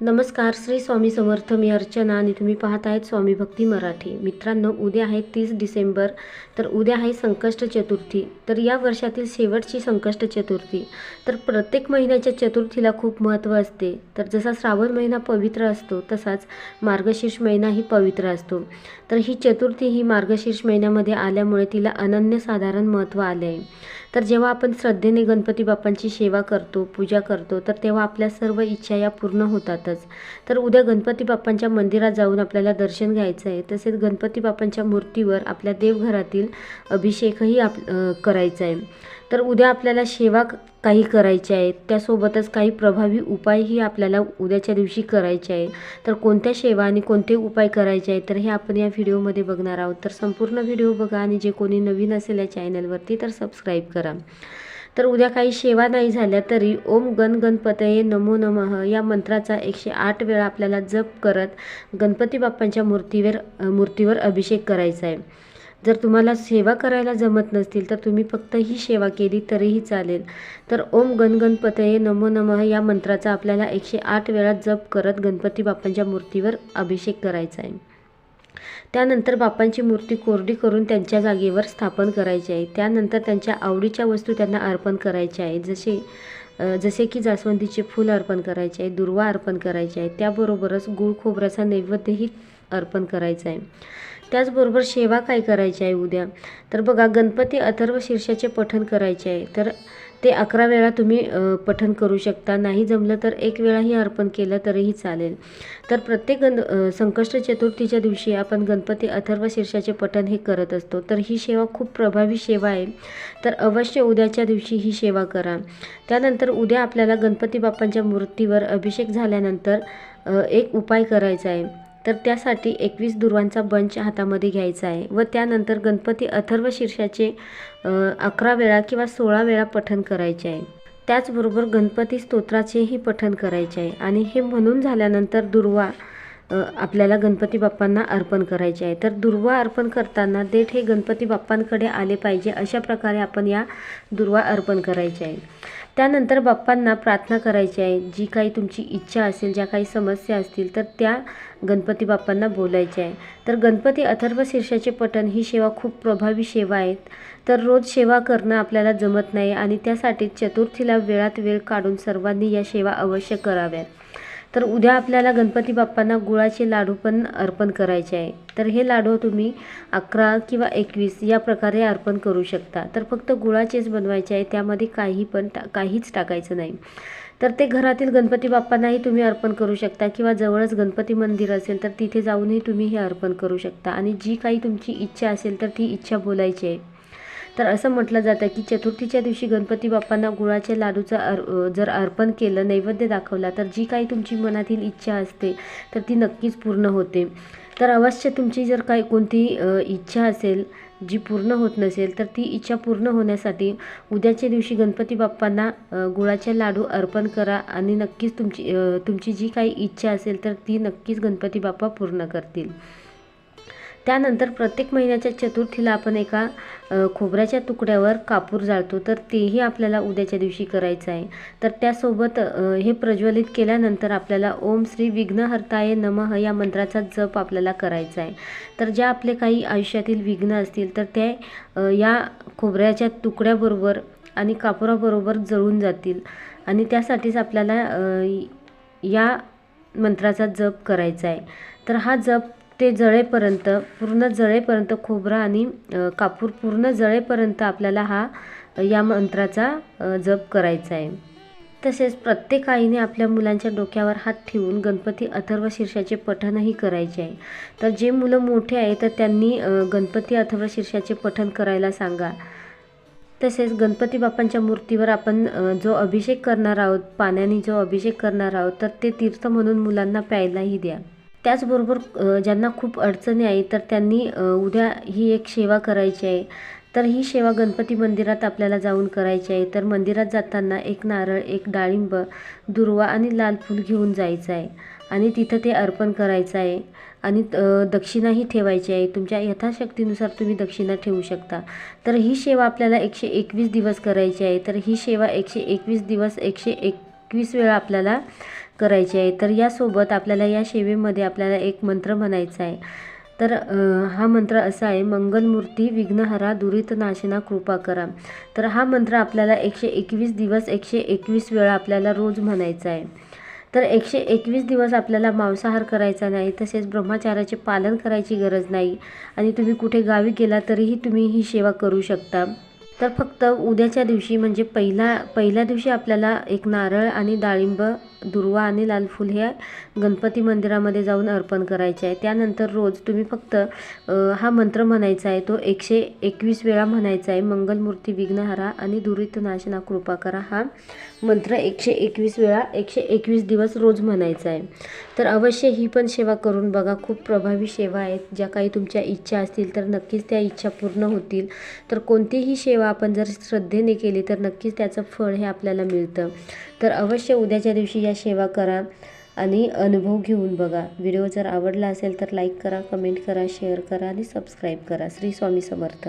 नमस्कार श्री स्वामी समर्थ मी अर्चना आणि तुम्ही पाहत आहेत स्वामी भक्ती मराठी. मित्रांनो उद्या आहे तीस डिसेंबर तर उद्या आहे संकष्ट चतुर्थी. तर या वर्षातील शेवटची संकष्ट चतुर्थी. तर प्रत्येक महिन्याच्या चतुर्थीला खूप महत्त्व असते. तर जसा श्रावण महिना पवित्र असतो तसाच मार्गशीर्ष महिनाही पवित्र असतो. तर ही चतुर्थी ही मार्गशीर्ष महिन्यामध्ये आल्यामुळे तिला अनन्यसाधारण महत्त्व आले आहे तर जेव्हा आपण श्रद्धेने गणपती बाप्पांची सेवा करतो पूजा करतो तर तेव्हा आपल्या सर्व इच्छा या पूर्ण होतात होतातच तर उद्या गणपती बाप्पांच्या मंदिरात जाऊन आपल्याला दर्शन घ्यायचं आहे. तसेच गणपती बाप्पांच्या मूर्तीवर आपल्या देवघरातील अभिषेकही आप करायचा आहे. तर उद्या आपल्याला सेवा काही करायच्या आहेत त्यासोबतच काही प्रभावी उपायही आपल्याला उद्याच्या दिवशी करायचे आहे. तर कोणत्या सेवा आणि कोणते उपाय करायचे आहेत तर हे आपण या व्हिडिओमध्ये बघणार आहोत. तर संपूर्ण व्हिडिओ बघा आणि जे कोणी नवीन असेल या चॅनलवरती तर सबस्क्राईब करा. तर उद्या काही सेवा नाही झाल्या तरी ओम गण गणपतये नमो नमः या मंत्राचा एकशे आठ वेळा आपल्याला जप करत गणपती बाप्पांच्या मूर्तीवर मूर्तीवर अभिषेक करायचा आहे. जर तुम्हाला सेवा करायला जमत नसतील तर तुम्ही फक्त ही सेवा केली तरीही चालेल. तर ओम गणगणपतये नमो नमः या मंत्राचा आपल्याला एकशे आठ वेळा जप करत गणपती बाप्पांच्या मूर्तीवर अभिषेक करायचा आहे. त्यानंतर बाप्पांची मूर्ती कोरडी करून त्यांच्या जागेवर स्थापन करायची आहे. त्यानंतर त्यांच्या आवडीच्या वस्तू त्यांना अर्पण करायच्या आहेत जसे जसे की जास्वंदीचे फूल अर्पण करायचे आहे दुर्वा अर्पण करायचे आहे. त्याबरोबरच गुळ खोबऱ्याचा नैवेद्यही अर्पण करायचा आहे. त्याचबरोबर सेवा काय करायची आहे उद्या? तर बघा गणपती अथर्व शीर्षाचे पठण करायचे आहे. तर ते अकरा वेळा तुम्ही पठन करू शकता. नाही जमलं तर एक वेळाही अर्पण केलं तरीही चालेल. तर प्रत्येक गण संकष्ट चतुर्थीच्या दिवशी आपण गणपती अथर्व शीर्षाचे पठन हे करत असतो. तर ही सेवा खूप प्रभावी सेवा आहे. तर अवश्य उद्याच्या दिवशी ही सेवा करा. त्यानंतर उद्या आपल्याला गणपती बाप्पांच्या मूर्तीवर अभिषेक झाल्यानंतर एक उपाय करायचा आहे. तर त्यासाठी एकवीस दुर्वांचा बंच हातामध्ये घ्यायचा आहे व त्यानंतर गणपती अथर्व शीर्षाचे अकरा वेळा किंवा सोळा वेळा पठण करायचे आहे. त्याचबरोबर गणपती स्तोत्राचेही पठण करायचे आहे आणि हे म्हणून झाल्यानंतर दुर्वा आपल्याला गणपती बाप्पांना अर्पण करायचे आहे. तर दुर्वा अर्पण करताना देठ हे गणपती बाप्पांकडे आले पाहिजे अशा प्रकारे आपण या दुर्वा अर्पण करायचे आहे. त्यानंतर बाप्पांना प्रार्थना करायची आहे. जी काही तुमची इच्छा असेल ज्या काही समस्या असतील तर त्या गणपती बाप्पांना बोलायच्या आहे. तर गणपती अथर्व शीर्षाचे पठण ही सेवा खूप प्रभावी सेवा आहेत तर रोज सेवा करणं आपल्याला जमत नाही आणि त्यासाठी चतुर्थीला वेळात वेळ काढून सर्वांनी या सेवा अवश्य कराव्यात. तर उद्या आपल्याला गणपती बाप्पांना गुळाचे लाडू पण अर्पण करायचे आहे. तर हे लाडू तुम्ही अकरा किंवा एकवीस या प्रकारे अर्पण करू शकता. तर फक्त गुळाचेच बनवायचे आहे त्यामध्ये काही पण टा काहीच टाकायचं नाही. तर ते घरातील गणपती बाप्पांनाही तुम्ही अर्पण करू शकता किंवा जवळच गणपती मंदिर असेल तर तिथे जाऊनही तुम्ही हे अर्पण करू शकता. आणि जी काही तुमची इच्छा असेल तर ती इच्छा बोलायची आहे. तर असं म्हटलं जातं की चतुर्थीच्या दिवशी गणपती बाप्पांना गुळाच्या लाडूचा अर जर अर्पण केलं नैवेद्य दाखवला तर जी काही तुमची मनातील इच्छा असते तर ती नक्कीच पूर्ण होते. तर अवश्य तुमची जर काही कोणती इच्छा असेल जी पूर्ण होत नसेल तर ती इच्छा पूर्ण होण्यासाठी उद्याच्या दिवशी गणपती बाप्पांना गुळाचे लाडू अर्पण करा आणि नक्कीच तुमची तुमची जी काही इच्छा असेल तर ती नक्कीच गणपती बाप्पा पूर्ण करतील. त्यानंतर प्रत्येक महिन्याच्या चतुर्थीला आपण एका खोबऱ्याच्या तुकड्यावर कापूर जाळतो. तर तेही आपल्याला उद्याच्या दिवशी करायचं आहे. तर त्यासोबत हे प्रज्वलित केल्यानंतर आपल्याला ओम श्री विघ्नहर्ताय नमः या मंत्राचा जप आपल्याला करायचा आहे. तर ज्या आपले काही आयुष्यातील विघ्न असतील तर ते या खोबऱ्याच्या तुकड्याबरोबर आणि कापुराबरोबर जळून जातील. आणि त्यासाठीच आपल्याला या मंत्राचा जप करायचा आहे. तर हा जप ते जळेपर्यंत पूर्ण जळेपर्यंत खोबरं आणि कापूर पूर्ण जळेपर्यंत आपल्याला हा या मंत्राचा जप करायचा आहे. तसेच प्रत्येक आईने आपल्या मुलांच्या डोक्यावर हात ठेवून गणपती अथर्व शीर्षाचे पठणही करायचे आहे. तर जे मुलं मोठे आहे तर त्यांनी गणपती अथर्व शीर्षाचे पठण करायला सांगा. तसेच गणपती बाप्पांच्या मूर्तीवर आपण जो अभिषेक करणार आहोत पाण्याने जो अभिषेक करणार आहोत तर ते तीर्थ म्हणून मुलांना प्यायलाही द्या. त्याचबरोबर ज्यांना खूप अडचणी आहे तर त्यांनी उद्या ही एक सेवा करायची आहे. तर ही सेवा गणपती मंदिरात आपल्याला जाऊन करायची आहे. तर मंदिरात जाताना एक नारळ एक डाळिंब दुर्वा आणि लाल फूल घेऊन जायचं आहे. आणि तिथं ते अर्पण करायचं आहे. आणि दक्षिणाही ठेवायची आहे. तुमच्या यथाशक्तीनुसार तुम्ही दक्षिणा ठेवू शकता. तर ही सेवा आपल्याला एकशे एकवीस दिवस करायची आहे. तर ही सेवा एकशे एकवीस दिवस एकशे एकवीस वेळा आपल्याला करायची आहे. तर यासोबत आपल्याला या सेवेमध्ये आपल्याला एक मंत्र म्हणायचा आहे. तर हा मंत्र असा आहे मंगलमूर्ती विघ्नहरा दुरित नाशना कृपा करा. तर हा मंत्र आपल्याला एकशे एकवीस दिवस एकशे एकवीस वेळा आपल्याला रोज म्हणायचा आहे. तर एकशे एकवीस दिवस आपल्याला मांसाहार करायचा नाही तसेच ब्रह्मचार्याचे पालन करायची गरज नाही आणि तुम्ही कुठे गावी गेला तरीही तुम्ही ही सेवा करू शकता. तर फक्त उद्याच्या दिवशी म्हणजे पहिला पहिल्या दिवशी आपल्याला एक नारळ आणि डाळिंब दुर्वा आणि लाल फूल हे गणपती मंदिरामध्ये जाऊन अर्पण करायचे आहे. त्यानंतर रोज तुम्ही फक्त हा मंत्र म्हणायचा आहे तो एकशे एकवीस वेळा म्हणायचा आहे. मंगलमूर्ती विघ्नहरा आणि दुरित नाशना कृपा करा हा मंत्र एकशे एकवीस वेळा एकशे एकवीस दिवस रोज म्हणायचा आहे. तर अवश्य ही पण सेवा करून बघा. खूप प्रभावी सेवा आहेत. ज्या काही तुमच्या इच्छा असतील तर नक्कीच त्या इच्छा पूर्ण होतील. तर कोणतीही सेवा आपण जर श्रद्धेने केली तर नक्कीच त्याचं फळ हे आपल्याला मिळतं. तर अवश्य उद्याच्या दिवशी या सेवा करा आणि अनुभव घेऊन बघा. व्हिडिओ जर आवडला असेल तर लाईक करा कमेंट करा शेअर करा आणि सबस्क्राईब करा. श्री स्वामी समर्थ.